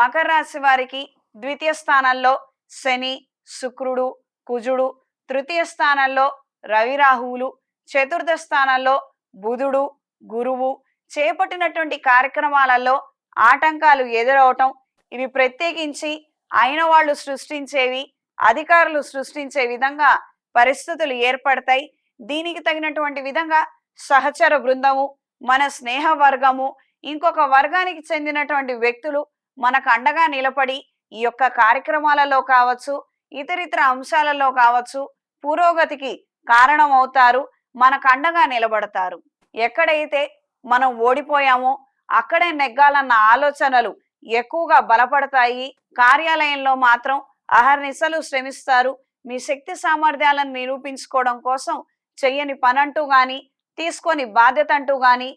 మకర రాశి వారికి ద్వితీయ స్థానంలో శని శుక్రుడు కుజుడు తృతీయ స్థానంలో రవి రాహువులు చతుర్థ స్థానంలో బుధుడు గురువు చేపట్టినటువంటి కార్యక్రమాలలో ఆటంకాలు ఎదురవటం ఇవి ప్రత్యేకించి అయిన వాళ్ళు సృష్టించేవి అధికారులు సృష్టించే విధంగా పరిస్థితులు ఏర్పడతాయి. దీనికి తగినటువంటి విధంగా సహచర బృందము మన స్నేహ వర్గము ఇంకొక వర్గానికి చెందినటువంటి వ్యక్తులు మనకు అండగా నిలబడి ఈ యొక్క కార్యక్రమాలలో కావచ్చు ఇతరితర అంశాలలో కావచ్చు పురోగతికి కారణం అవుతారు మనకు అండగా నిలబడతారు. ఎక్కడైతే మనం ఓడిపోయామో అక్కడే నెగ్గాలన్న ఆలోచనలు ఎక్కువగా బలపడతాయి. కార్యాలయంలో మాత్రం అహర్నిశలు శ్రమిస్తారు. మీ శక్తి సామర్థ్యాలను నిరూపించుకోవడం కోసం చెయ్యని పనంటూ కానీ తీసుకొని బాధ్యత అంటూ కానీ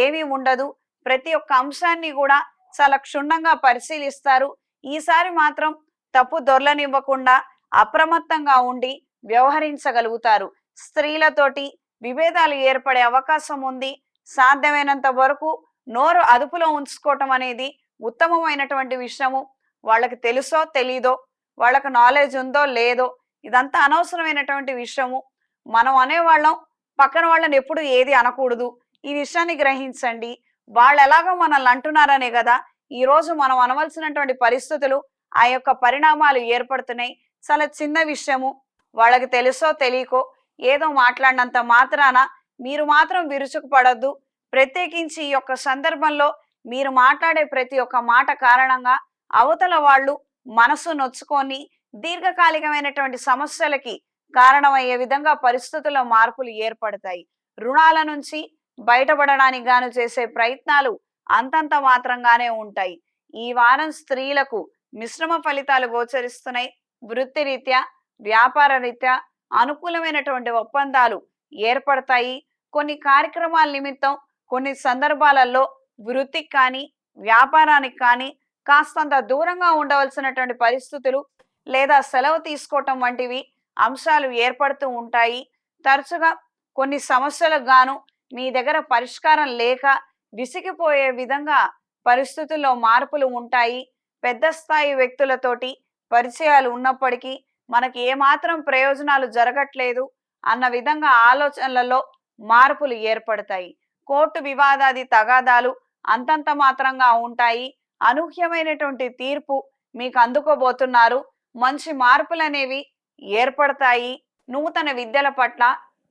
ఏమీ ఉండదు. ప్రతి ఒక్క అంశాన్ని కూడా చాలా క్షుణ్ణంగా పరిశీలిస్తారు. ఈసారి మాత్రం తప్పు దొరలనివ్వకుండా అప్రమత్తంగా ఉండి వ్యవహరించగలుగుతారు. స్త్రీలతోటి విభేదాలు ఏర్పడే అవకాశం ఉంది. సాధ్యమైనంత వరకు నోరు అదుపులో ఉంచుకోవటం అనేది ఉత్తమమైనటువంటి విషయము. వాళ్ళకి తెలుసో తెలీదో వాళ్ళకు నాలెడ్జ్ ఉందో లేదో ఇదంతా అనవసరమైనటువంటి విషయము. మనం అనేవాళ్ళం పక్కన వాళ్ళని ఎప్పుడు ఏది అనకూడదు. ఈ విషయాన్ని గ్రహించండి. వాళ్ళు ఎలాగో మనల్ని అంటున్నారనే కదా ఈ రోజు మనం అనవలసినటువంటి పరిస్థితులు ఆ యొక్క పరిణామాలు ఏర్పడుతున్నాయి. చాలా చిన్న విషయము వాళ్ళకి తెలుసో తెలియకో ఏదో మాట్లాడినంత మాత్రాన మీరు మాత్రం విరుచుకుపడద్దు. ప్రత్యేకించి ఈ యొక్క సందర్భంలో మీరు మాట్లాడే ప్రతి ఒక్క మాట కారణంగా అవతల వాళ్ళు మనసు నొచ్చుకొని దీర్ఘకాలికమైనటువంటి సమస్యలకి కారణమయ్యే విధంగా పరిస్థితుల్లో మార్పులు ఏర్పడతాయి. రుణాల నుంచి బయటపడడానికి గాను చేసే ప్రయత్నాలు అంతంత మాత్రంగానే ఉంటాయి. ఈ వారం స్త్రీలకు మిశ్రమ ఫలితాలు గోచరిస్తున్నాయి. వృత్తి రీత్యా వ్యాపార రీత్యా అనుకూలమైనటువంటి ఒప్పందాలు ఏర్పడతాయి. కొన్ని కార్యక్రమాల నిమిత్తం కొన్ని సందర్భాలలో వృత్తికి కానీ వ్యాపారానికి కానీ కాస్తంత దూరంగా ఉండవలసినటువంటి పరిస్థితులు లేదా సెలవు తీసుకోవటం వంటివి అంశాలు ఏర్పడుతూ ఉంటాయి. తరచుగా కొన్ని సమస్యలకు గాను మీ దగ్గర పరిష్కారం లేక విసిగిపోయే విధంగా పరిస్థితుల్లో మార్పులు ఉంటాయి. పెద్ద స్థాయి వ్యక్తులతోటి పరిచయాలు ఉన్నప్పటికీ మనకి ఏమాత్రం ప్రయోజనాలు జరగట్లేదు అన్న విధంగా ఆలోచనలలో మార్పులు ఏర్పడతాయి. కోర్టు వివాదాది తగాదాలు అంతంత మాత్రంగా ఉంటాయి. అనూహ్యమైనటువంటి తీర్పు మీకు అందుకోబోతున్నారు. మంచి మార్పులనేవి ఏర్పడతాయి. నూతన విద్యల పట్ల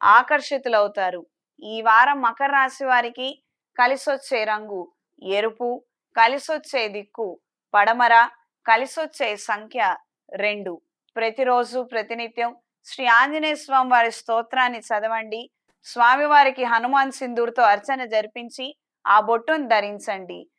ఆకర్షితులవుతారు. ఈ వారం మకర రాశి వారికి కలిసొచ్చే రంగు ఎరుపు కలిసొచ్చే దిక్కు పడమర కలిసొచ్చే సంఖ్య రెండు. ప్రతిరోజు ప్రతినిత్యం శ్రీ ఆంజనేయ స్వామి వారి స్తోత్రాన్ని చదవండి. స్వామివారికి హనుమాన్ సింధూర్తో అర్చన జరిపించి ఆ బొట్టును ధరించండి.